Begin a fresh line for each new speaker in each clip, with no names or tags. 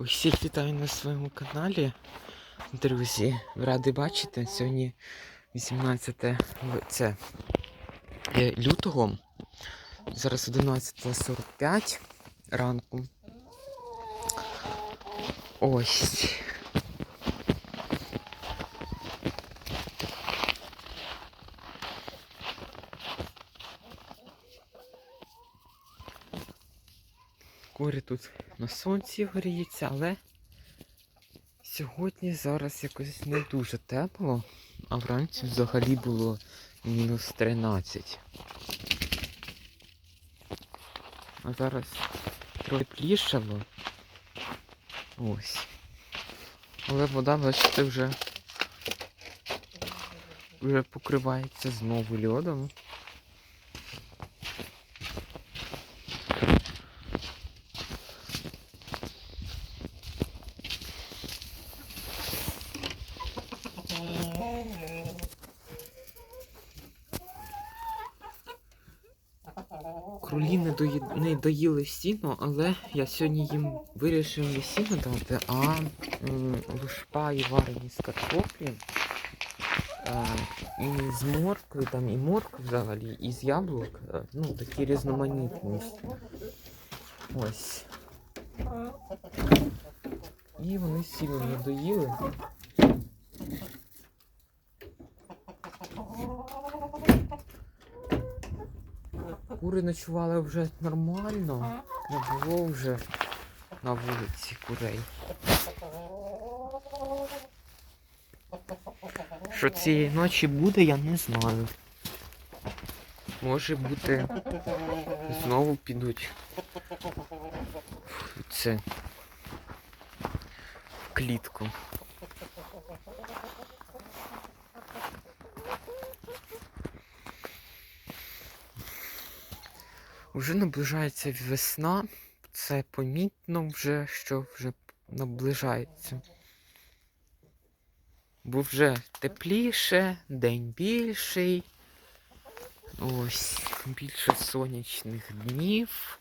Усіх вітаю на своєму каналі. Друзі, радий бачити. Сьогодні 18 це, е, лютого. Зараз 11.45 ранку. Ось. Курі тут на сонці гріються, але сьогодні зараз якось не дуже тепло, а вранці взагалі було мінус 13. А зараз трохи плішало. Ось. Але вода, бачите, вже, вже покривається знову льодом. Кролі не, дої... не доїли сіно, але я сьогодні їм вирішив не сіно дати, а лушпа і варені з картоплі. І з моркви, там і моркви взагалі, і з яблук. Е, ну, такі різноманітність. Ось. І вони сіно не доїли. Кури ночували вже нормально, не було вже на вулиці курей. Що цієї ночі буде, я не знаю. Може бути, знову підуть це в клітку. Уже наближається весна, це помітно вже, що вже наближається. Бо вже тепліше, день більший. Ось, більше сонячних днів,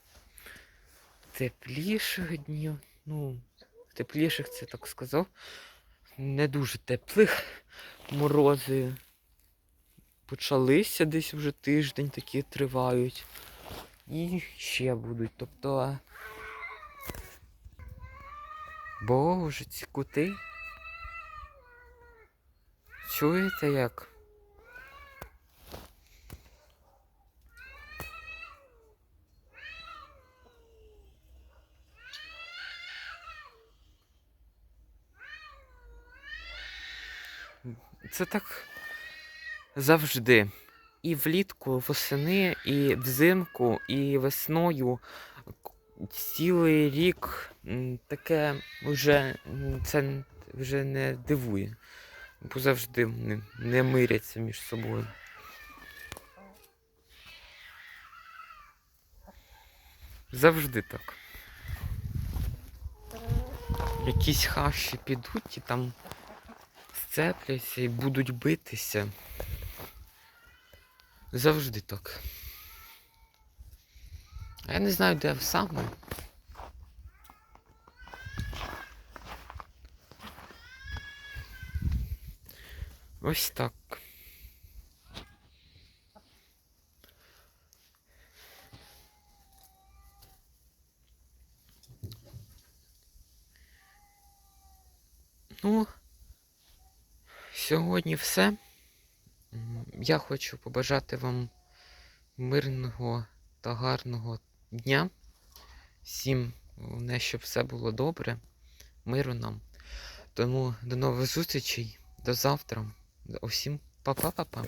тепліших днів. Ну, тепліших це так сказав. Не дуже теплих морози почалися десь вже тиждень такі тривають. І ще будуть. Тобто. Боже, ці кути. Чуєте як? Це так завжди. І влітку, восени, і взимку, і весною цілий рік таке вже це вже не дивує. Бо завжди вони не миряться між собою. Завжди так. Якісь хащі підуть і там сцепляться і будуть битися. Завжди так. А я не знаю, де саме. Ось так. Ну, сьогодні все. Я хочу побажати вам мирного та гарного дня. Всім, головне, щоб все було добре, миру нам. Тому до нових зустрічей, до завтра. Усім па-па-па-па.